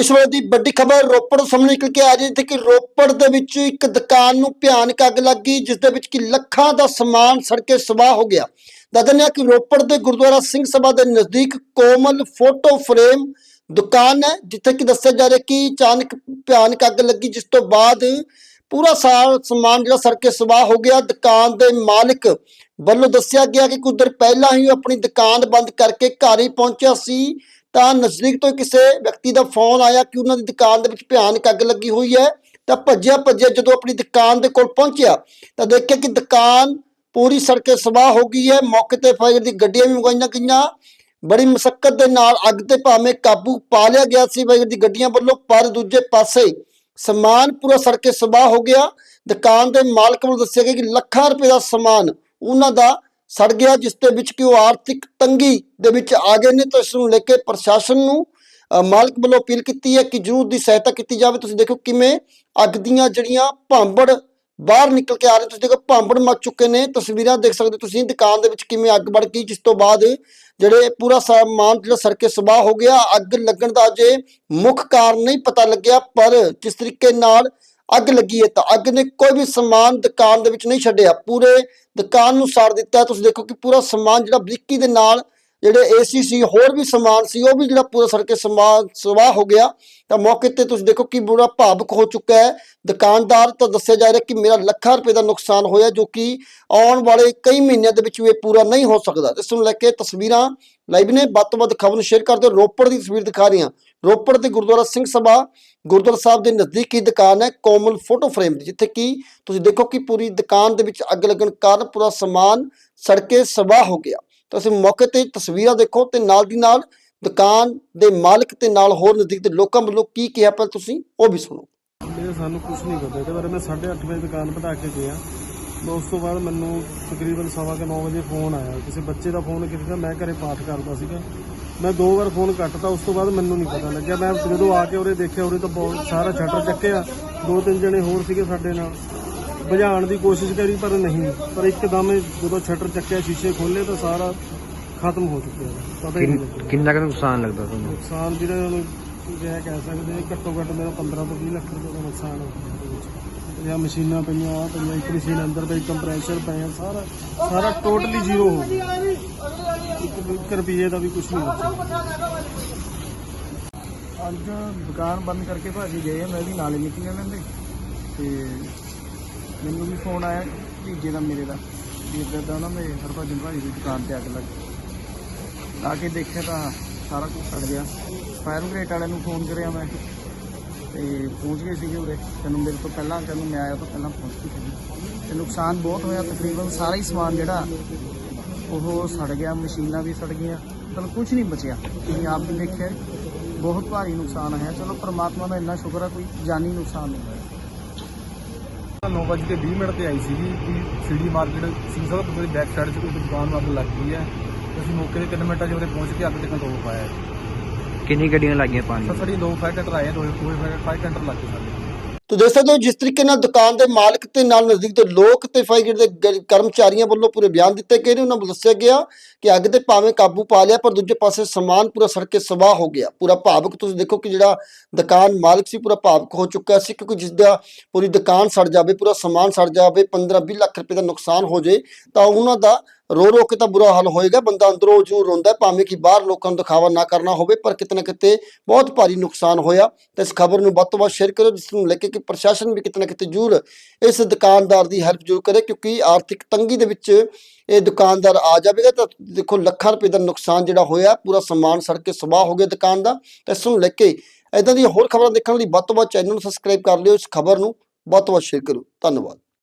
ਇਸ ਵੇਲੇ ਦੀ ਵੱਡੀ ਖਬਰ ਰੋਪੜ ਸਾਹਮਣੇ ਨਿਕਲ ਕੇ ਆ ਰਹੀ ਜਿੱਥੇ ਕਿ ਰੋਪੜ ਦੇ ਵਿੱਚ ਇੱਕ ਦੁਕਾਨ ਨੂੰ ਭਿਆਨਕ ਅੱਗ ਲੱਗੀ ਜਿਸ ਦੇ ਵਿੱਚ ਕਿ ਲੱਖਾਂ ਦਾ ਸਮਾਨ ਸੜ ਕੇ ਸਵਾਹ ਹੋ ਗਿਆ। ਦੱਸਦੇ ਕਿ ਰੋਪੜ ਦੇ ਗੁਰਦੁਆਰਾ ਸਿੰਘ ਸਭਾ ਦੇ ਨਜ਼ਦੀਕ ਕੋਮਲ ਫੋਟੋ ਫਰੇਮ ਦੁਕਾਨ ਹੈ, ਜਿੱਥੇ ਕਿ ਦੱਸਿਆ ਜਾ ਰਿਹਾ ਕਿ ਅਚਾਨਕ ਭਿਆਨਕ ਅੱਗ ਲੱਗੀ, ਜਿਸ ਤੋਂ ਬਾਅਦ ਪੂਰਾ ਸਾਰਾ ਸਮਾਨ ਜਿਹੜਾ ਸੜ ਕੇ ਸਵਾਹ ਹੋ ਗਿਆ। ਦੁਕਾਨ ਦੇ ਮਾਲਕ ਵੱਲੋਂ ਦੱਸਿਆ ਗਿਆ ਕਿ ਕੁਝ ਦਿਨ ਪਹਿਲਾਂ ਹੀ ਉਹ ਆਪਣੀ ਦੁਕਾਨ ਬੰਦ ਕਰਕੇ ਘਰ ਹੀ ਪਹੁੰਚਿਆ ਸੀ। ਤਾਂ ਨਜ਼ਦੀਕ ਤੋਂ ਕਿਸੇ ਵਿਅਕਤੀ ਦਾ ਫੋਨ ਆਇਆ ਕਿ ਉਹਨਾਂ ਦੀ ਦੁਕਾਨ ਦੇ ਵਿੱਚ ਭਿਆਨਕ ਅੱਗ ਲੱਗੀ ਹੋਈ ਹੈ, ਤਾਂ ਭੱਜਿਆ ਭੱਜਿਆ ਜਦੋਂ ਆਪਣੀ ਦੁਕਾਨ ਦੇ ਕੋਲ ਪਹੁੰਚਿਆ, ਤਾਂ ਦੇਖਿਆ ਕਿ ਦੁਕਾਨ ਪੂਰੀ ਸੜ ਕੇ ਸਵਾਹ ਹੋ ਗਈ ਹੈ। ਮੌਕੇ ਤੇ ਫਾਇਰ ਦੀ ਗੱਡੀਆਂ ਵੀ ਮੰਗਾਈਆਂ ਗਈਆਂ। ਬੜੀ ਮੁਸ਼ਕਲ ਦੇ ਨਾਲ ਅੱਗ ਤੇ ਭਾਵੇਂ ਕਾਬੂ ਪਾ ਲਿਆ ਗਿਆ ਸੀ, ਫਾਇਰ ਦੀ ਗੱਡੀਆਂ ਵੱਲੋਂ, ਪਰ ਦੂਜੇ ਪਾਸੇ ਸਮਾਨ ਪੂਰਾ ਸੜ ਕੇ ਸਵਾਹ ਹੋ ਗਿਆ। ਦੁਕਾਨ ਦੇ ਮਾਲਕ ਵੱਲੋਂ ਦੱਸਿਆ ਗਿਆ ਕਿ ਲੱਖਾਂ ਰੁਪਏ ਦਾ ਸਮਾਨ ਉਹਨਾਂ ਦਾ ਸੜ ਗਿਆ, ਜਿਸ ਦੇ ਵਿੱਚ ਕਿ ਉਹ ਆਰਥਿਕ ਤੰਗੀ ਦੇ ਵਿੱਚ ਆ ਗਏ ਨੇ, ਤਾਂ ਇਸ ਨੂੰ ਲੈ ਕੇ ਪ੍ਰਸ਼ਾਸਨ ਨੂੰ ਮਾਲਕ ਵੱਲੋਂ ਅਪੀਲ ਕੀਤੀ ਹੈ ਕਿ ਜਰੂਰ ਦੀ ਸਹਾਇਤਾ ਕੀਤੀ ਜਾਵੇ। ਤੁਸੀਂ ਦੇਖੋ ਕਿਵੇਂ ਅੱਗ ਦੀਆਂ ਜਿਹੜੀਆਂ ਭਾਂਬੜ ਬਾਹਰ ਨਿਕਲ ਕੇ ਆ ਰਹੇ ਤੁਸੀਂ ਦੇਖੋ ਭਾਂਬੜ ਮੱਚ ਚੁੱਕੇ ਨੇ। ਤਸਵੀਰਾਂ ਦੇਖ ਸਕਦੇ ਹੋ ਤੁਸੀਂ, ਦੁਕਾਨ ਦੇ ਵਿੱਚ ਕਿਵੇਂ ਅੱਗ ਵੜ ਗਈ, ਜਿਸ ਤੋਂ ਬਾਅਦ ਜਿਹੜੇ ਪੂਰਾ ਸਮਾਨ ਜਿਹੜਾ ਸੜ ਕੇ ਸਵਾਹ ਹੋ ਗਿਆ। ਅੱਗ ਲੱਗਣ ਦਾ ਅਜੇ ਮੁੱਖ ਕਾਰਨ ਨਹੀਂ ਪਤਾ ਲੱਗਿਆ, ਪਰ ਜਿਸ ਤਰੀਕੇ ਨਾਲ ਅੱਗ ਲੱਗੀ ਹੈ ਤਾਂ ਅੱਗ ਨੇ ਕੋਈ ਵੀ ਸਮਾਨ ਦੁਕਾਨ ਦੇ ਵਿੱਚ ਨਹੀਂ ਛੱਡਿਆ। ਪੂਰੇ ਦੁਕਾਨ ਨੂੰ ਸਾੜ ਦਿੱਤਾ ਤੁਸੀਂ ਦੇਖੋ ਕਿ ਪੂਰਾ ਸਮਾਨ ਜਿਹੜਾ ਬਰੀਕੀ ਦੇ ਨਾਲ ਜਿਹੜੇ ਏਸੀ ਸੀ, ਹੋਰ ਵੀ ਸਮਾਨ ਸੀ, ਉਹ ਵੀ ਜਿਹੜਾ ਪੂਰਾ ਸੜ ਕੇ ਸਮਾਨ ਸਵਾਹ ਹੋ ਗਿਆ। ਤਾਂ ਮੌਕੇ ਤੇ ਤੁਸੀਂ ਦੇਖੋ ਕਿ ਬੁਰਾ ਭਾਵੁਕ ਹੋ ਚੁੱਕਾ ਹੈ। ਦੁਕਾਨਦਾਰ ਤਾਂ ਦੱਸਿਆ ਜਾ ਰਿਹਾ ਕਿ ਮੇਰਾ ਲੱਖਾਂ ਰੁਪਏ ਦਾ ਨੁਕਸਾਨ ਹੋਇਆ, ਜੋ ਕਿ ਆਉਣ ਵਾਲੇ ਕਈ ਮਹੀਨਿਆਂ ਦੇ ਵਿੱਚ ਇਹ ਪੂਰਾ ਨਹੀਂ ਹੋ ਸਕਦਾ। ਇਸ ਨੂੰ ਲੈ ਕੇ ਤਸਵੀਰਾਂ ਲਾਈਵ ਨੇ। ਵੱਧ ਤੋਂ ਵੱਧ ਖਬਰ ਨੂੰ ਸ਼ੇਅਰ ਕਰਦੇ ਰਹੋ। ਰੋਪੜ ਦੀ ਤਸਵੀਰ ਦਿਖਾ ਰਹੀ ਹਾਂ। ਰੋਪੜ ਦੇ ਗੁਰਦੁਆਰਾ ਸਿੰਘ ਸਭਾ, ਗੁਰਦੁਆਰਾ ਸਾਹਿਬ ਦੇ ਨਜ਼ਦੀਕ ਹੀ ਦੁਕਾਨ ਹੈ, ਕੋਮਲ ਫੋਟੋ ਫਰੇਮ ਦੀ, ਜਿੱਥੇ ਕਿ ਤੁਸੀਂ ਦੇਖੋ ਕਿ ਪੂਰੀ ਦੁਕਾਨ ਦੇ ਵਿੱਚ ਅੱਗ ਲੱਗਣ ਕਾਰਨ ਪੂਰਾ ਸਮਾਨ ਸੜ ਕੇ ਸਵਾਹ ਹੋ ਗਿਆ। ਤੁਸੀਂ ਮੌਕੇ ਤੇ ਤਸਵੀਰਾਂ ਦੇਖੋ ਤੇ ਨਾਲ ਦੀ ਨਾਲ ਦੁਕਾਨ ਦੇ ਮਾਲਕ ਤੇ ਨਾਲ ਹੋਰ ਨਜ਼ਦੀਕ ਦੇ ਲੋਕਾਂ ਵੱਲੋਂ ਕੀ ਕਿਹਾ ਪਰ ਤੁਸੀਂ ਉਹ ਵੀ ਸੁਣੋ। ਇਹ ਸਾਨੂੰ ਕੁਝ ਨਹੀਂ ਪਤਾ। ਇਹਦੇ ਬਾਰੇ ਮੈਂ 8:30 ਵਜੇ ਦੁਕਾਨ ਵਧਾ ਕੇ ਗਿਆ। ਉਸ ਤੋਂ ਬਾਅਦ ਮੈਨੂੰ ਤਕਰੀਬਨ ਸਵਾ ਕੇ 9 ਵਜੇ ਫੋਨ ਆਇਆ। ਕਿਸੇ ਬੱਚੇ ਦਾ ਫੋਨ ਕੀਤਾ ਮੈਂ ਘਰੇ ਪਾਠ ਕਰਦਾ ਸੀਗਾ। ਮੈਂ ਦੋ ਵਾਰ ਫੋਨ ਕੱਟਤਾ ਉਸ ਤੋਂ ਬਾਅਦ ਮੈਨੂੰ ਨਹੀਂ ਪਤਾ ਲੱਗਿਆ। ਮੈਂ ਜਦੋਂ ਆ ਕੇ ਉਰੇ ਦੇਖਿਆ ਉਰੇ ਤਾਂ ਬਹੁਤ ਸਾਰਾ ਸ਼ਟਰ ਚੱਕਿਆ। ਦੋ ਤਿੰਨ ਜਣੇ ਹੋਰ ਸੀਗੇ ਸਾਡੇ ਨਾਲ। ਬੁਝਾਉਣ ਦੀ ਕੋਸ਼ਿਸ਼ ਕਰੀ ਪਰ ਨਹੀਂ। ਪਰ ਇੱਕਦਮ ਜਦੋਂ ਸ਼ਟਰ ਚੱਕਿਆ ਸ਼ੀਸ਼ੇ ਖੋਲੇ ਤਾਂ ਸਾਰਾ ਖਤਮ ਹੋ ਚੁੱਕਿਆ। ਪਤਾ ਹੀ ਨਹੀਂ ਲੱਗਿਆ। ਕਿੰਨਾ ਕੁ ਨੁਕਸਾਨ ਲੱਗਦਾ ਤੁਹਾਨੂੰ? ਨੁਕਸਾਨ ਜਿਹੜਾ ਉਹਨੂੰ ਇਹ ਕਹਿ ਸਕਦੇ ਘੱਟੋ ਘੱਟ ਮੇਰਾ 15 ਤੋਂ 20 ਲੱਖ ਰੁਪਏ ਦਾ ਨੁਕਸਾਨ ਹੋ ਗਿਆ। ਜਾਂ ਮਸ਼ੀਨਾਂ ਪਈਆਂ ਆ ਪਈਆਂ, ਇੱਕ ਮਸ਼ੀਨ ਅੰਦਰ ਪਈ ਕੰਪਰੈਸਰ ਪਏ ਆ ਸਾਰਾ ਸਾਰਾ ਟੋਟਲੀ ਜ਼ੀਰੋ ਹੋ ਗਿਆ। ਇੱਕ ਇੱਕ ਰੁਪਏ ਦਾ ਵੀ ਕੁਝ ਨਹੀਂ ਹੋਇਆ ਅੱਜ ਦੁਕਾਨ ਬੰਦ ਕਰਕੇ ਭਾਜੀ ਗਏ, ਮੈਂ ਵੀ ਨਾਲ ਹੀ ਮੀਟਿੰਗ ਆ ਲੈਂਦੇ। ਤੇ ਮੈਨੂੰ ਵੀ ਫੋਨ ਆਇਆ, ਭੀਜੇ ਦਾ ਮੇਰੇ ਦਾ। ਵੀ ਇੱਦਾਂ ਦਾ ਉਹਨਾਂ ਮੇਰੇ ਹਰਭਜਨ ਭਾਜੀ ਦੀ ਦੁਕਾਨ ਤੇ ਅੱਗ ਲੱਗ ਆ ਕੇ ਦੇਖਿਆ ਤਾਂ ਸਾਰਾ ਕੁਝ ਸੜ ਗਿਆ। ਫਾਇਰ ਬ੍ਰਿਗੇਡ ਵਾਲਿਆਂ ਨੂੰ ਫੋਨ ਕਰਿਆ ਮੈਂ। ਤੇ ਪਹੁੰਚ ਗਏ ਸੀਗੇ ਉਰੇ। ਤੈਨੂੰ ਮੇਰੇ ਤੋਂ ਪਹਿਲਾਂ, ਤੈਨੂੰ ਮੈਂ ਆਇਆ ਤੋਂ ਪਹਿਲਾਂ ਪਹੁੰਚ ਗਈ ਸੀਗੀ। ਤੇ ਨੁਕਸਾਨ ਬਹੁਤ ਹੋਇਆ ਤਕਰੀਬਨ, ਸਾਰਾ ਹੀ ਸਮਾਨ ਜਿਹੜਾ, ਉਹ ਸੜ ਗਿਆ, ਮਸ਼ੀਨਾਂ ਵੀ ਸੜ ਗਈਆਂ। ਮਤਲਬ ਕੁਝ ਨਹੀਂ ਬਚਿਆ। ਤੁਸੀਂ ਆਪ ਵੀ ਦੇਖਿਆ, ਬਹੁਤ ਭਾਰੀ ਨੁਕਸਾਨ ਹੋਇਆ। ਚਲੋ ਪ੍ਰਮਾਤਮਾ ਦਾ ਇੰਨਾ ਸ਼ੁਕਰ ਆ, ਕੋਈ ਜਾਨੀ ਨੁਕਸਾਨ ਨਹੀਂ ਹੋਇਆ। 9 ਵਜੇ ਕੇ 20 ਮਿੰਟ ਤੇ ਆਈ ਸੀਗੀ ਕਿ ਸੀਡੀ ਮਾਰਕੀਟ ਸਿੰਘ ਸਾਹਿਬ ਤੋਂ ਬੈਕ ਸਾਈਡ 'ਚ ਕੋਈ ਦੁਕਾਨ ਨੂੰ ਅੱਗ ਲੱਗ ਗਈ ਹੈ। ਤੇ ਅਸੀਂ ਮੌਕੇ ਤੇ 3 ਮਿੰਟਾਂ 'ਚ ਉਹਦੇ ਪਹੁੰਚ ਕੇ ਅੱਗ ਤੇ ਕੰਟਰੋਲ ਪਾਇਆ। ਕਿੰਨੀ ਗੱਡੀਆਂ ਲੱਗੀਆਂ ਪਾਣੀ ਸਰ ਸਾਡੀ ਦੋ ਫਾਇਰ ਟੈਂਡਰ ਆਏ ਦੋ ਦੋ ਫਾਇਰ ਟੈਂਡਰ ਲੱਗ ਗਏ ਸਾਡੇ। ਤੋ ਦੇਖ ਸਕਦੇ ਹੋ ਜਿਸ ਤਰੀਕੇ ਨਾਲ ਦੁਕਾਨ ਦੇ ਮਾਲਕ ਤੇ ਨਾਲ ਨਜ਼ਦੀਕ ਦੇ ਲੋਕ ਤੇ ਫਾਇਰ ਦੇ ਕਰਮਚਾਰੀਆਂ ਵੱਲੋਂ ਪੂਰੇ ਬਿਆਨ ਦਿੱਤੇ ਗਏ ਨੇ ਉਹਨਾਂ ਨੂੰ ਦੱਸਿਆ ਗਿਆ ਕਿ ਅੱਗ ਤੇ ਭਾਵੇਂ ਕਾਬੂ ਪਾ ਲਿਆ ਪਰ ਦੂਜੇ ਪਾਸੇ ਸਮਾਨ ਪੂਰਾ ਸੜ ਕੇ ਸਵਾਹ ਹੋ ਗਿਆ। ਪੂਰਾ ਭਾਵੁਕ ਤੁਸੀਂ ਦੇਖੋ ਕਿ ਜਿਹੜਾ ਦੁਕਾਨ ਮਾਲਕ ਸੀ ਪੂਰਾ ਭਾਵੁਕ ਹੋ ਚੁੱਕਾ ਸੀ ਕਿਉਂਕਿ ਜਿਸ ਦਾ ਪੂਰੀ ਦੁਕਾਨ ਸੜ ਜਾਵੇ ਪੂਰਾ ਸਮਾਨ ਸੜ ਜਾਵੇ 15 20 ਲੱਖ ਰੁਪਏ ਦਾ ਨੁਕਸਾਨ ਹੋ ਜੇ ਤਾਂ ਉਹਨਾਂ ਦਾ ਰੋ ਰੋ ਕੇ ਤਾਂ ਬੁਰਾ ਹਾਲ ਹੋਏਗਾ, ਬੰਦਾ ਅੰਦਰੋਂ ਜੂ ਰੋਂਦਾ ਭਾਵੇਂ ਕਿ ਬਾਹਰ ਲੋਕਾਂ ਨੂੰ ਦਿਖਾਵਾ ਨਾ ਕਰਨਾ ਹੋਵੇ, ਪਰ ਕਿਤੇ ਨਾ ਕਿਤੇ ਬਹੁਤ ਭਾਰੀ ਨੁਕਸਾਨ ਹੋਇਆ। ਤੇ ਇਸ ਖਬਰ ਨੂੰ ਵੱਧ ਤੋਂ ਵੱਧ ਸ਼ੇਅਰ ਕਰੋ, ਜਿਸ ਨੂੰ ਲੈ ਕੇ ਕਿ ਪ੍ਰਸ਼ਾਸਨ ਵੀ ਕਿਤੇ ਨਾ ਕਿਤੇ ਜ਼ਰੂਰ ਇਸ ਦੁਕਾਨਦਾਰ ਦੀ ਹੈਲਪ ਜ਼ਰੂਰ ਕਰੇ, ਕਿਉਂਕਿ ਆਰਥਿਕ ਤੰਗੀ ਦੇ ਵਿੱਚ ਇਹ ਦੁਕਾਨਦਾਰ ਆ ਜਾਵੇਗਾ। ਤਾਂ ਦੇਖੋ, ਲੱਖਾਂ ਰੁਪਏ ਦਾ ਨੁਕਸਾਨ ਜਿਹੜਾ ਹੋਇਆ, ਪੂਰਾ ਸਮਾਨ ਸੜ ਕੇ ਸਵਾਹ ਹੋ ਗਿਆ ਦੁਕਾਨ ਦਾ। ਤੇ ਇਸ ਨੂੰ ਲੈ ਕੇ ਇਦਾਂ ਦੀਆਂ ਹੋਰ ਖਬਰਾਂ ਦੇਖਣ ਲਈ ਵੱਧ ਤੋਂ ਵੱਧ ਚੈਨਲ ਨੂੰ ਸਬਸਕ੍ਰਾਈਬ ਕਰ ਲਿਓ, ਇਸ ਖਬਰ ਨੂੰ ਵੱਧ ਤੋਂ ਵੱਧ ਸ਼ੇਅਰ ਕਰੋ। ਧੰਨਵਾਦ।